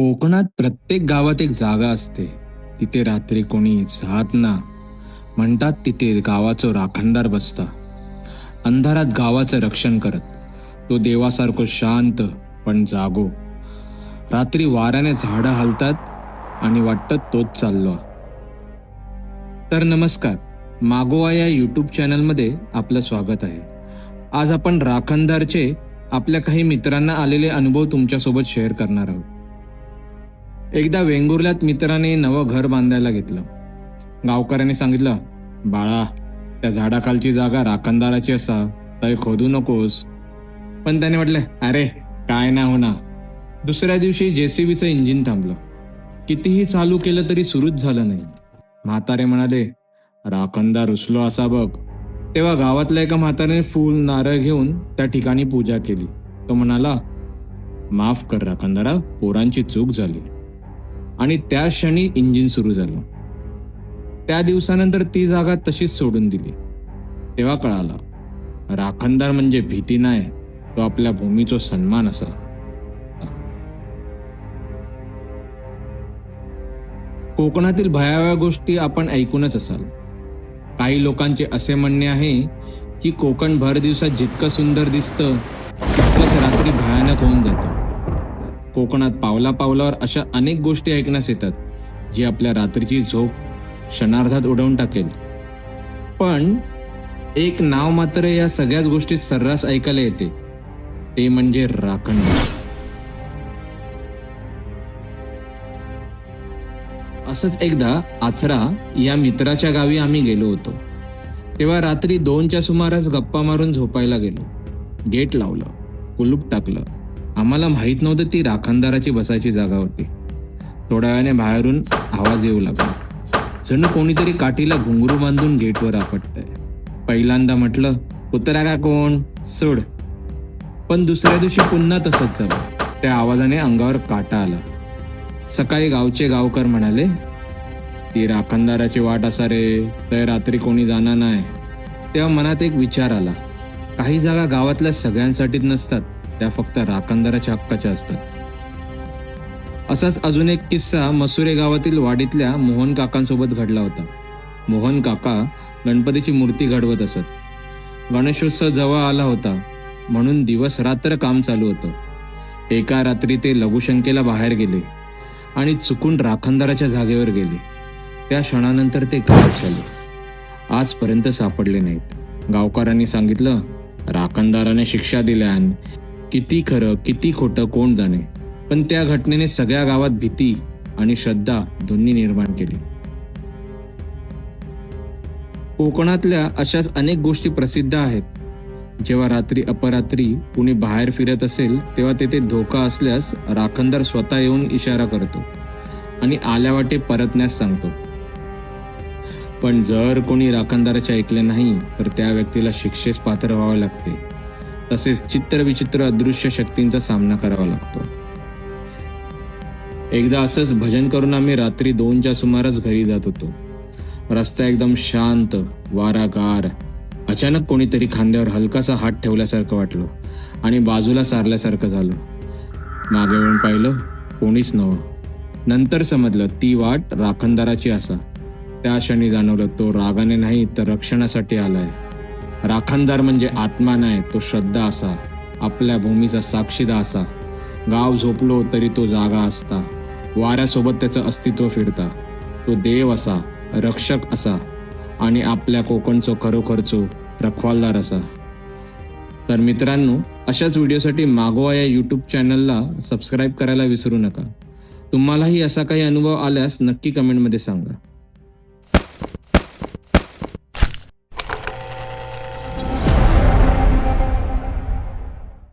कोकणात प्रत्येक गावात एक जागा असते. तिथे रात्री कोणी जात ना म्हणतात तिथे गावाचं राखणदार बसता. अंधारात गावाचं रक्षण करत तो देवासारखं शांत पण जागो. रात्री वाऱ्याने झाडं हलतात आणि वाटतं तोच चाललो तर नमस्कार मागोवा या यूट्यूब चॅनलमध्ये आपलं स्वागत आहे. आज आपण राखणदारचे आपल्या काही मित्रांना आलेले अनुभव तुमच्यासोबत शेअर करणार आहोत. एकदा वेंगुर्ल्यात मित्राने नवं घर बांधायला घेतलं. गावकऱ्याने सांगितलं बाळा त्या झाडाखालची जागा राखणदाराची असा तर खोदू नकोस. पण त्याने म्हटलं अरे काय ना होणार दुसऱ्या दिवशी जेसीबीचं इंजिन थांबलं. कितीही चालू केलं तरी सुरूच झालं नाही. म्हातारे म्हणाले राखणदार उचलो असा बघ. तेव्हा गावातल्या एका म्हाताऱ्याने फूल नारळ घेऊन त्या ठिकाणी पूजा केली. तो म्हणाला माफ कर राखणदारा पोरांची चूक झाली. आणि त्या क्षणी इंजिन सुरू झालं. त्या दिवसानंतर ती जागा तशीच सोडून दिली. तेव्हा कळालं राखणदार म्हणजे भीती नाही तो आपल्या भूमीचा सन्मान असा. कोकणातील भयावह गोष्टी आपण ऐकूनच असाल. काही लोकांचे असे म्हणणे आहे की कोकण भर दिवसात जितकं सुंदर दिसतं तितकंच रात्री भयानक होऊन जातं. कोकणात पावला पावलावर अशा अनेक गोष्टी ऐकण्यास येतात जी आपल्या रात्रीची झोप क्षणार्धात उडवून टाकेल. पण एक नाव मात्र या सगळ्याच गोष्टीत सर्रास ऐकायला येते. ते म्हणजे राखण. असंच एकदा आचरा या मित्राच्या गावी आम्ही गेलो होतो. तेव्हा रात्री दोनच्या सुमारास गप्पा मारून झोपायला गेलो. गेट लावलं कुलूप टाकलं आम्हाला माहीत नव्हतं ती राखणदाराची बसायची जागा होती. थोड्या वेळाने बाहेरून आवाज येऊ लागला. जणू कोणीतरी काठीला घुंगरू बांधून गेटवर आपटतंय. पहिल्यांदा म्हटलं कुत्रा का कोण? सोड. पण दुसऱ्या दिवशी पुन्हा तसंच झालं. त्या आवाजाने अंगावर काटा आला. सकाळी गावचे गावकर म्हणाले ती राखणदाराची वाट असा रे तर रात्री कोणी जाणार नाही. तेव्हा मनात एक विचार आला. काही जागा गावातल्या सगळ्यांसाठीच नसतात. त्या फक्त राखणदाराच्या हक्काच्या असतात. असाच अजून एक किस्सा मसुरे गावातील वाडीतल्या मोहन काकांसोबत घडला होता. मोहन काका गणपतीची मूर्ती घडवत असत. गणेशोत्सव जवळ आला होता म्हणून दिवस रात्र काम चालू होतं. एका रात्री ते लघुशंकेला बाहेर गेले आणि चुकून राखणदाराच्या जागेवर गेले. त्या क्षणानंतर ते गायब झाले आजपर्यंत सापडले नाहीत. गावकऱ्यांनी सांगितलं राखणदाराने शिक्षा दिल्या आणि किती खरं किती खोटं कोण जाणे. पण त्या घटनेने सगळ्या गावात भीती आणि श्रद्धा दोन्ही निर्माण केली. कोकणातल्या अशाच अनेक गोष्टी प्रसिद्ध आहेत. जेव्हा रात्री अपरात्री कुणी बाहेर फिरत असेल तेव्हा तेथे धोका असल्यास राखणदार स्वतः येऊन इशारा करतो आणि आल्या वाटे परतण्यास सांगतो. पण जर कोणी राखणदाराचे ऐकले नाही तर त्या व्यक्तीला शिक्षेस पात्र व्हावे लागते. तसेच चित्रविचित्र अदृश्य शक्तींचा सामना करावा लागतो. एकदा असंच भजन करून आम्ही रात्री दोनच्या सुमारास घरी जात होतो. रस्ता एकदम शांत वारागार. अचानक कोणीतरी खांद्यावर हलकासा हात ठेवल्यासारखं वाटलं आणि बाजूला सारल्यासारखं झालं. मागे वळून पाहिलं कोणीच नव्हं नंतर समजलं ती वाट राखणदाराची असा. त्या क्षणी जाणवलं तो रागाने नाही तर रक्षणासाठी आलाय. राखणदार म्हणजे आत्मा नाही तो श्रद्धा असा. आपल्या भूमीचा साक्षीदा असा. गाव झोपलो तरी तो जागा असता. वाऱ्यासोबत त्याचं अस्तित्व फिरता. तो देव असा रक्षक असा आणि आपल्या कोकणचो खरोखरचो रखवालदार असा. तर मित्रांनो अशाच व्हिडिओसाठी मागोवा या यूट्यूब चॅनलला सबस्क्राईब करायला विसरू नका. तुम्हालाही असा काही अनुभव आल्यास नक्की कमेंटमध्ये सांगा.